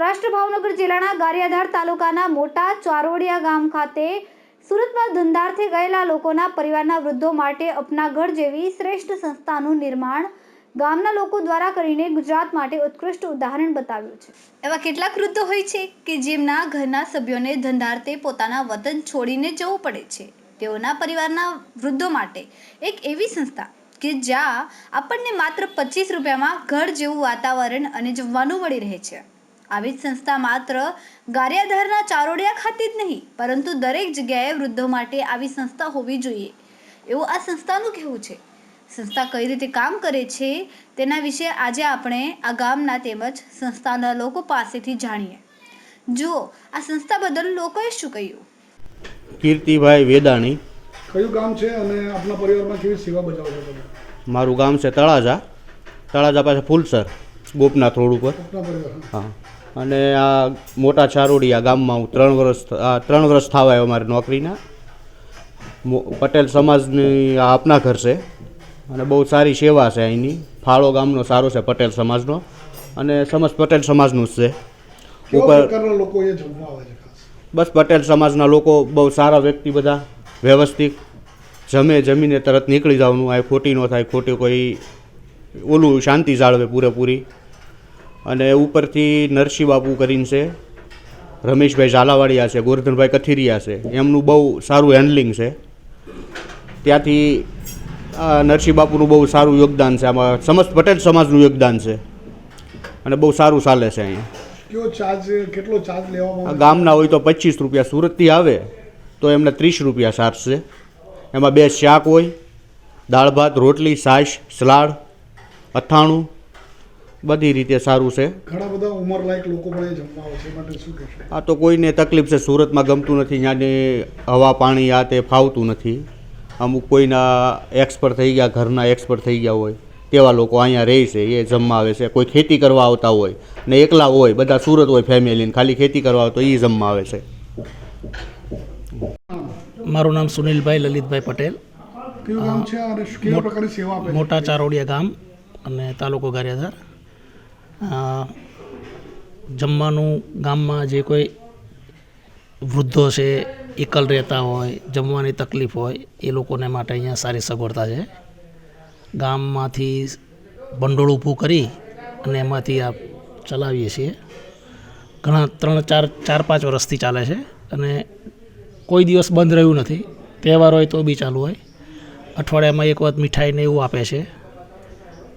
સૌરાષ્ટ્ર ભાવનગર જિલ્લાના ગારિયાધાર તાલુકાના મોટા ચારોડિયા ગામ ખાતે સુરતમાં ધંધાર્થે ગયેલા લોકોના પરિવારના વૃદ્ધો માટે અપના ઘર જેવી શ્રેષ્ઠ સંસ્થાનું નિર્માણ ગામના લોકો દ્વારા કરીને ગુજરાત માટે ઉત્કૃષ્ટ ઉદાહરણ બતાવ્યું છે. એવા કેટલાક વૃદ્ધો હોય છે કે જેમના ઘરના સભ્યોને ધંધાર્થે પોતાના વતન છોડીને જવું પડે છે. તેઓના પરિવારના વૃદ્ધો માટે એક એવી સંસ્થા કે જ્યાં આપણને માત્ર પચીસ રૂપિયામાં ઘર જેવું વાતાવરણ અને જમવાનું મળી રહે છે. આવી જ સંસ્થા માત્ર ગારિયાધારના ચારોડિયા ખાતે જ નહીં પરંતુ દરેક જગ્યાએ વૃદ્ધો માટે આવી સંસ્થા હોવી જોઈએ. એવું આ સંસ્થાનું કહેવું છે. સંસ્થા કઈ રીતે કામ કરે છે તેના વિશે આજે આપણે આ ગામના તેમજ સંસ્થાના લોકો પાસેથી જાણીએ. જુઓ આ સંસ્થા બદલ લોકોએ શું કહ્યું? કીર્તિભાઈ વેદાણી. કયું ગામ છે અને આપના પરિવારમાં કેવી સેવા બજાવો છો તમે? મારું ગામ છે તળાજા. તળાજા પાસે ફૂલસર ગોપનાથ રોડ ઉપર. હા. અને આ મોટા ચારોડિયા ગામમાં હું ત્રણ વર્ષ ત્રણ વર્ષ થવા આવ્યો મારી નોકરીના. મો- પટેલ સમાજની આ આપના ઘર છે. અને બહુ સારી સેવા છે અહીંની. ફાળો ગામનો સારો છે પટેલ સમાજનો. અને સમજ પટેલ સમાજનું જ છે. ઉપર બસ પટેલ સમાજના લોકો બહુ સારા વ્યક્તિ બધા. વ્યવસ્થિત. જમે જમીને તરત નીકળી જવાનું. આ ખોટી ન થાય ખોટી કોઈ ઓલું શાંતિ જાળવે પૂરેપૂરી. અને ઉપરથી નરસિંહ બાપુ કરીને છે રમેશભાઈ ઝાલાવાડિયા છે ગોરધનભાઈ કથિરિયા છે એમનું બહુ સારું હેન્ડલિંગ છે. ત્યાંથી નરસિંહ બાપુનું બહુ સારું યોગદાન છે આમાં સમસ્ત પટેલ સમાજનું યોગદાન છે. અને બહુ સારું ચાલે છે અહીંયા ગામના હોય તો પચીસ રૂપિયા સુરતથી આવે તો એમને ત્રીસ રૂપિયા ચાર્જ છે. એમાં બે શાક હોય દાળ ભાત રોટલી છાશ સલાડ અથાણું બધી રીતે સારું છે. ઘણા બધા ઉંમર લાયક લોકો પણ એ જમવા આવે છે માટે શું કહેશો? આ તો કોઈને તકલીફ છે સુરતમાં ગમતું નથી ત્યાંની હવા પાણી આ તે ફાવતું નથી. અમુક કોઈના એક્સપર્ટ થઈ ગયા ઘરના એક્સપર્ટ થઈ ગયા હોય તેવા લોકો અહીંયા રહે છે એ જમવા આવે છે કોઈ ખેતી કરવા આવતા હોય ને એકલા હોય બધા સુરત હોય ફેમિલીને ખાલી ખેતી કરવા આવે તો એ જમવા આવે છે. મારું નામ સુનિલભાઈ લલિતભાઈ પટેલ. કયું ગામ છે? અને શું- કેવા પ્રકારની સેવા આપે છે? મોટા ચારોડિયા ગામ અને તાલુકો ગારિયાધાર. જમવાનું ગામમાં જે કોઈ વૃદ્ધો છે, એકલ રહેતા હોય, જમવાની તકલીફ હોય, એ લોકોને માટે અહીંયા સારી સગવડતા છે. ગામમાંથી ભંડોળ ઊભું કરી અને એમાંથી આ ચલાવીએ છીએ. ઘણા ત્રણ, ચાર ચાર, પાંચ વર્ષથી ચાલે છે અને કોઈ દિવસ બંધ રહ્યું નથી. તહેવાર હોય તો બી ચાલુ હોય. અઠવાડિયામાં એક વખત મીઠાઈને એવું આપે છે.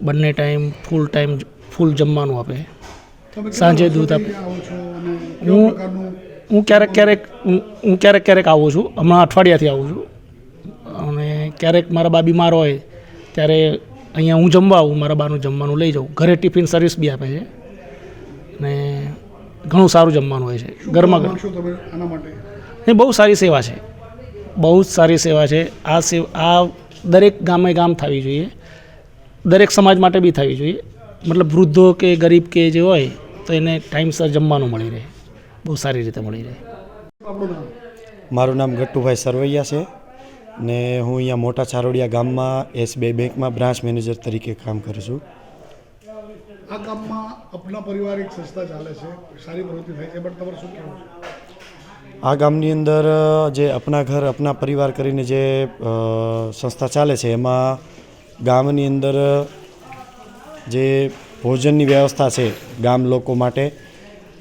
બંને ટાઈમ, ફૂલ ટાઈમ ફૂલ જમવાનું આપે. સાંજે દૂધ કેવા હું- હું ક્યારેક ક્યારેક હું હું ક્યારેક ક્યારેક આવું છું. હમણાં અઠવાડિયાથી આવું છું. અને ક્યારેક મારા બા બીમાર હોય ત્યારે અહીંયા હું જમવા આવું મારા બાનું જમવાનું લઈ જાઉં. ઘરે ટિફિન સર્વિસ બી આપે છે. અને ઘણું સારું જમવાનું હોય છે. ઘરમાં ગરમા એ બહુ સારી સેવા છે. બહુ જ સારી સેવા છે. આ સેવા આ દરેક ગામે ગામ થવી જોઈએ. દરેક સમાજ માટે બી થવી જોઈએ. મતલબ વૃદ્ધો કે ગરીબ કે જે હોય તો એને ટાઈમસર જમવાનું મળી રહે. બહુ સારી રીતે મળી રહે. મારું નામ ગટ્ટુભાઈ સરવૈયા છે ને હું અહીંયા મોટા ચારોડિયા ગામમાં એસબીઆઈ બેંકમાં બ્રાન્ચ મેનેજર તરીકે કામ કરું છું. આ ગામમાં આપના પરિવાર એક સંસ્થા ચાલે છે સારી પ્રવૃત્તિ થાય છે બટ તમારે શું કહેવું છે? આ ગામની અંદર જે અપના ઘર અપના પરિવાર કરીને જે સંસ્થા ચાલે છે એમાં ગામની અંદર જે ભોજનની વ્યવસ્થા છે ગામ લોકો માટે,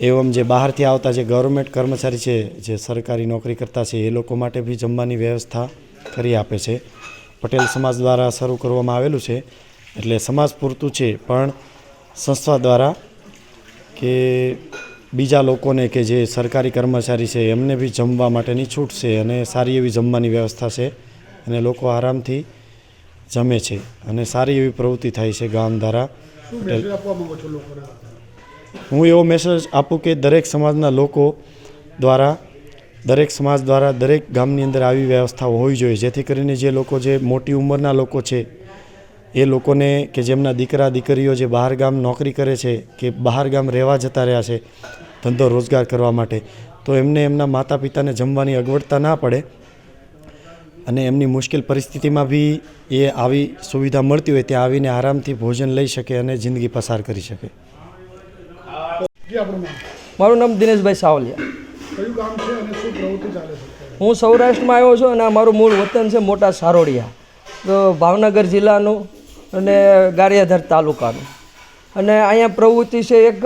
એવમ જે બહારથી આવતા જે ગવર્મેન્ટ કર્મચારી છે, જે સરકારી નોકરી કરતા છે, એ લોકો માટે બી જમવાની વ્યવસ્થા કરી આપે છે. પટેલ સમાજ દ્વારા શરૂ કરવામાં આવેલું છે. એટલે સમાજ પૂરતું છે, પણ સંસ્થા દ્વારા કે બીજા લોકોને કે જે સરકારી કર્મચારી છે, એમને બી જમવા માટેની છૂટ છે અને સારી એવી જમવાની વ્યવસ્થા છે. અને લોકો આરામથી જમે છે. અને સારી એવી પ્રવૃત્તિ થાય છે ગામ દ્વારા. હું એવો મેસેજ આપું કે દરેક સમાજના લોકો દ્વારા દરેક સમાજ દ્વારા દરેક ગામની અંદર આવી વ્યવસ્થાઓ હોવી જોઈએ. જેથી કરીને જે લોકો જે મોટી ઉંમરના લોકો છે એ લોકોને કે જેમના દીકરા દીકરીઓ જે બહાર ગામ નોકરી કરે છે કે બહાર ગામ રહેવા જતા રહ્યા છે ધંધો રોજગાર કરવા માટે તો એમને એમના માતા પિતાને જમવાની અગવડતા ના પડે. અને એમની મુશ્કેલ પરિસ્થિતિમાં બી એ આવી સુવિધા મળતી હોય ત્યાં આવીને આરામથી ભોજન લઈ શકે અને જિંદગી પસાર કરી શકે. મારું નામ દિનેશભાઈ સાવલિયા. કયું ગામ છે અને શું પ્રવૃત્તિ ચાલે છે? અત્યારે? હું સૌરાષ્ટ્રમાં આવ્યો છું અને આ મારું મૂળ વતન છે મોટા સારોડિયા તો ભાવનગર જિલ્લાનું અને ગારિયાધર તાલુકાનું. અને અહીંયા પ્રવૃત્તિ છે એક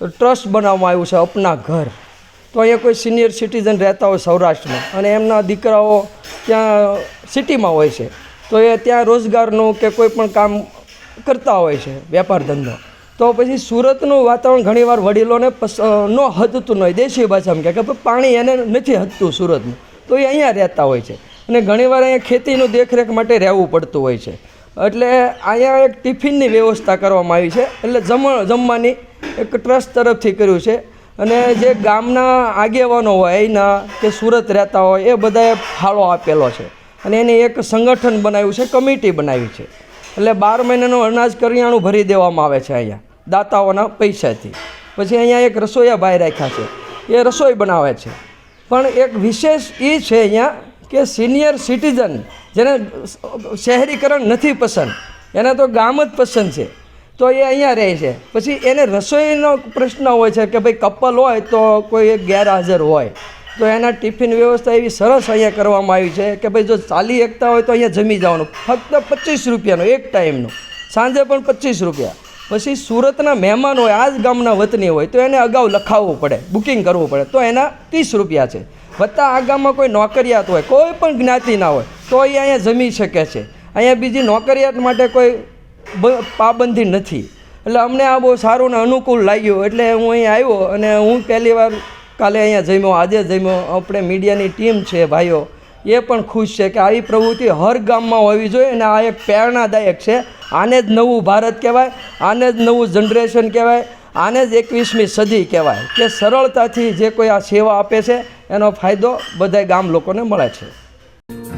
ટ્રસ્ટ બનાવવામાં આવ્યું છે અપના ઘર. તો અહીંયા કોઈ સિનિયર સિટીઝન રહેતા હોય સૌરાષ્ટ્રમાં. અને એમના દીકરાઓ ત્યાં સિટીમાં હોય છે. તો એ ત્યાં રોજગારનું કે કોઈ પણ કામ કરતા હોય છે, વેપાર ધંધો. તો પછી સુરતનું વાતાવરણ ઘણીવાર વડીલોને ન હદતું ન હોય. દેશી ભાષામાં કે પાણી એને નથી હદતું સુરતનું. તો એ અહીંયા રહેતા હોય છે. અને ઘણીવાર અહીંયા ખેતીનું દેખરેખ માટે રહેવું પડતું હોય છે. એટલે અહીંયા એક ટિફિનની વ્યવસ્થા કરવામાં આવી છે. એટલે જમ જમવાની એક ટ્રસ્ટ તરફથી કર્યું છે. અને જે ગામના આગેવાનો હોય અહીંના કે સુરત રહેતા હોય, એ બધાએ ફાળો આપેલો છે. અને એને એક સંગઠન બનાવ્યું છે, કમિટી બનાવી છે. એટલે બાર મહિનાનું અનાજ કરિયાણું ભરી દેવામાં આવે છે અહીંયા, દાતાઓના પૈસાથી. પછી અહીંયા એક રસોઈયા ભાઈ રાખ્યા છે, એ રસોઈ બનાવે છે. પણ એક વિશેષ એ છે અહીંયા કે સિનિયર સિટીઝન, જેને શહેરીકરણ નથી પસંદ, એને તો ગામ જ પસંદ છે. તો એ અહીંયા રહે છે. પછી એને રસોઈનો પ્રશ્ન હોય છે કે ભાઈ કપલ હોય તો કોઈ એક ગેરહાજર હોય. તો એના ટિફિન વ્યવસ્થા એવી સરસ અહીંયા કરવામાં આવી છે કે ભાઈ જો ચાલી એકતા હોય તો અહીંયા જમી જવાનું. ફક્ત પચીસ રૂપિયાનો, એક ટાઈમનો. સાંજે પણ પચીસ રૂપિયા. પછી સુરતના મહેમાન હોય, આ જ ગામના વતની હોય, તો એને અગાઉ લખાવવું પડે, બુકિંગ કરવું પડે. તો એના ત્રીસ રૂપિયા છે. વત્તા આ ગામમાં કોઈ નોકરિયાત હોય, કોઈ પણ જ્ઞાતિના હોય, તો એ અહીંયા જમી શકે છે. અહીંયા બીજી નોકરિયાત માટે કોઈ પાબંદી નથી. એટલે અમને આ બહુ સારું ને અનુકૂળ લાગ્યું. એટલે હું અહીં આવ્યો અને હું પહેલી વાર કાલે અહીંયા જમ્યો. આજે જમ્યો. આપણે મીડિયાની ટીમ છે, ભાઈઓ. એ પણ ખુશ છે કે આવી પ્રવૃત્તિ હર ગામમાં હોવી જોઈએ અને આ એક પ્રેરણાદાયક છે. આને જ નવું ભારત કહેવાય, આને જ નવું જનરેશન કહેવાય, આને જ એકવીસમી સદી કહેવાય. કે સરળતાથી જે કોઈ આ સેવા આપે છે, એનો ફાયદો બધા ગામ લોકોને મળે છે.